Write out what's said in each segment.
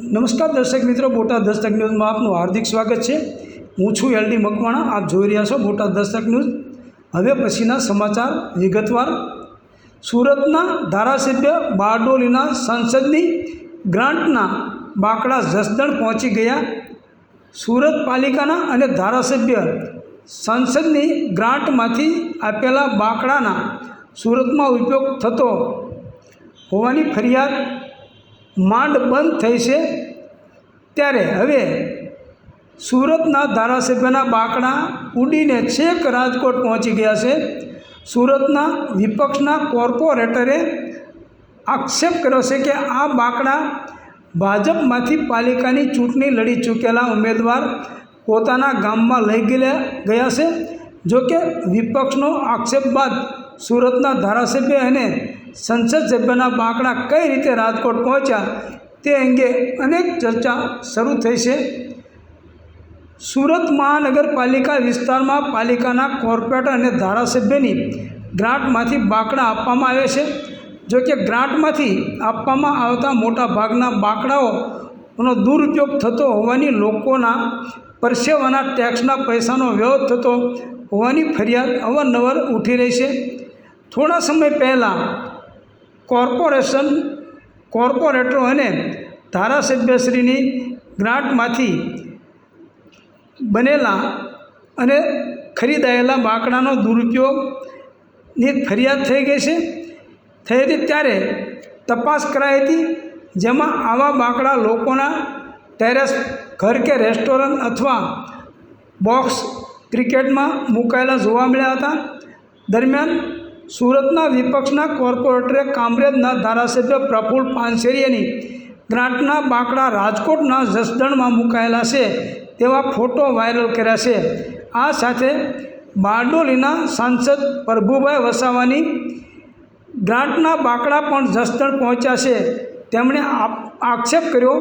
નમસ્કાર દર્શક મિત્રો, બોટાદ દસ્તક ન્યૂઝમાં આપનું હાર્દિક સ્વાગત છે. હું છું એલડી મકવાણા, આપ જોઈ રહ્યા છો બોટાદ દસ્તક ન્યૂઝ. હવે પછીના સમાચાર વિગતવાર. સુરતના ધારાસભ્ય બારડોલીના સંસદની ગ્રાન્ટના બાકડા જસદણ પહોંચી ગયા. સુરત પાલિકાના અને ધારાસભ્ય સંસદની ગ્રાન્ટમાંથી આપેલા બાકડાના સુરતમાં ઉપયોગ થતો હોવાની ફરિયાદ માંડ બંધ થઈ છે. ત્યારે હવે સુરતના ધારાસભ્યના બાકડા ઉડીને છેક રાજકોટ પહોંચી ગયા છે. સુરતના વિપક્ષના કોર્પોરેટરે આક્ષેપ કર્યો છે કે આ બાકડા ભાજપમાંથી પાલિકાની ચૂંટણી લડી ચૂકેલા ઉમેદવાર પોતાના ગામમાં લઈ ગયેલા ગયા છે. જોકે વિપક્ષનો આક્ષેપ બાદ સુરતના ધારાસભ્ય અને સંસદ સભ્યના બાંકડા કઈ રીતે રાજકોટ પહોંચ્યા તે અંગે અનેક ચર્ચા શરૂ થઈ છે. સુરત મહાનગરપાલિકા વિસ્તારમાં પાલિકાના કોર્પોરેટર અને ધારાસભ્યની ગ્રાન્ટમાંથી બાંકડા આપવામાં આવે છે. જો કે ગ્રાન્ટમાંથી આપવામાં આવતા મોટા ભાગના બાંકડાઓનો દુરુપયોગ થતો હોવાની લોકોના પરસેવાના ટેક્સના પૈસાનો વ્યય થતો હોવાની ફરિયાદ અવારનવાર ઉઠી રહી છે. થોડા સમય પહેલાં કોર્પોરેશન, કોર્પોરેટરો અને ધારાસભ્યશ્રીની ગ્રાન્ટમાંથી બનેલા અને ખરીદાયેલા બાકડાનો દુરુપયોગની ફરિયાદ થઈ ગઈ છે. થઈ હતી ત્યારે તપાસ કરાઈ હતી, જેમાં આવા બાકડા લોકોના ટેરેસ, ઘર કે રેસ્ટોરન્ટ અથવા બોક્સ ક્રિકેટમાં મુકાયેલા જોવા મળ્યા હતા. દરમિયાન સુરતના વિપક્ષના કોર્પોરેટરે કામરેજના ધારાસભ્ય પ્રફુલ્લ પાનસેરિયાની ગ્રાન્ટના બાંકડા રાજકોટના જસદણમાં મુકાયેલા છે તેવા ફોટો વાયરલ કર્યા છે. આ સાથે બારડોલીના સાંસદ પ્રભુભાઈ વસાવાની ગ્રાન્ટના બાંકડા પણ જસદણ પહોંચ્યા છે. તેમણે આક્ષેપ કર્યો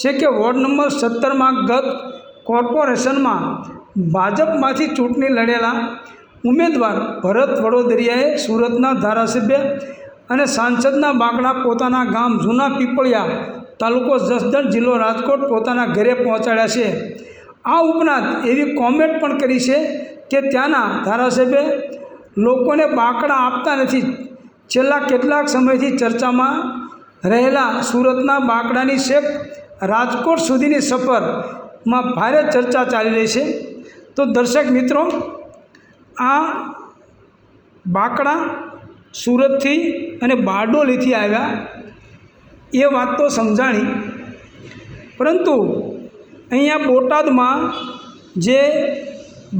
છે કે વોર્ડ નંબર સત્તરમાં ગત કોર્પોરેશનમાં ભાજપમાંથી ચૂંટણી લડેલા ઉમેદવાર ભરત વડોદરિયાએ સુરતના ધારાસભ્ય અને સાંસદના બાંકડા પોતાના ગામ જૂના પીપળિયા તાલુકો જસદણ જિલ્લો રાજકોટ પોતાના ઘરે પહોંચાડ્યા છે. આ ઉપરાંત એવી કોમેન્ટ પણ કરી છે કે ત્યાંના ધારાસભ્ય લોકોને બાંકડા આપતા નથી. છેલ્લા કેટલાક સમયથી ચર્ચામાં રહેલા સુરતના બાંકડાની શેખ રાજકોટ સુધીની સફરમાં ભારે ચર્ચા ચાલી રહી છે. તો દર્શક મિત્રો આ બાકડા સુરતથી અને બારડોલીથી આવ્યા. એ વાત તો સમજાણી. પરંતુ અહીંયા બોટાદમાં જે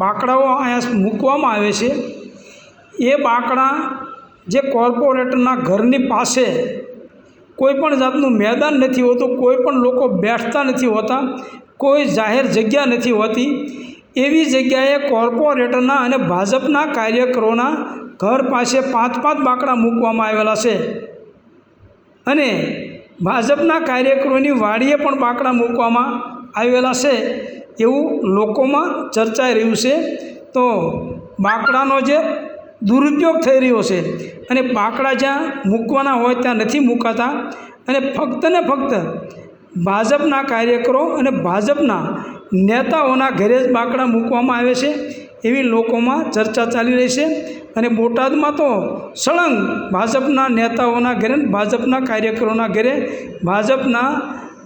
બાકડાઓ અહીંયા મૂકવામાં આવે છે, એ બાકડા જે કોર્પોરેટરના ઘરની પાસે કોઈ પણ જાતનું મેદાન નથી હોતું, કોઈ પણ લોકો બેઠતા નથી હોતા, કોઈ જાહેર જગ્યા નથી હોતી એવી જગ્યાએ કોર્પોરેટરના અને ભાજપના કાર્યકરોના ઘર પાસે પાંચ પાંચ બાકડા મૂકવામાં આવેલા છે. અને ભાજપના કાર્યકરોની વાડીએ પણ બાકડા મૂકવામાં આવેલા છે એવું લોકોમાં ચર્ચાઈ રહ્યું છે. તો બાકડાનો જે દુરુપયોગ થઈ રહ્યો છે અને બાકડા જ્યાં મૂકવાના હોય ત્યાં નથી મૂકાતા અને ફક્ત ને ફક્ત ભાજપના કાર્યકરો અને ભાજપના નેતાઓના ઘરે જ બાંકડા મૂકવામાં આવે છે, એવી લોકોમાં ચર્ચા ચાલી રહી છે. અને બોટાદમાં તો સળંગ ભાજપના નેતાઓના ઘરે ભાજપના કાર્યકરોના ઘરે, ભાજપના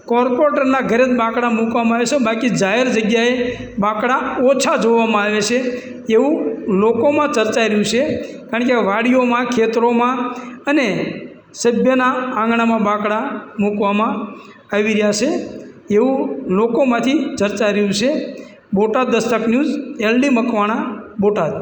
કોર્પોરેટરના ઘરે જ બાંકડા મૂકવામાં આવે છે. બાકી જાહેર જગ્યાએ બાંકડા ઓછા જોવામાં આવે છે એવું લોકોમાં ચર્ચાઈ રહ્યું છે. કારણ કે વાડીઓમાં, ખેતરોમાં અને સભ્યના આંગણામાં બાંકડા મૂકવામાં આવી રહ્યા છે. એવું લોકોમાંથી ચર્ચાઈ રહ્યું છે બોટાદ દસ્તક ન્યૂઝ એલડી મકવાણા બોટાદ.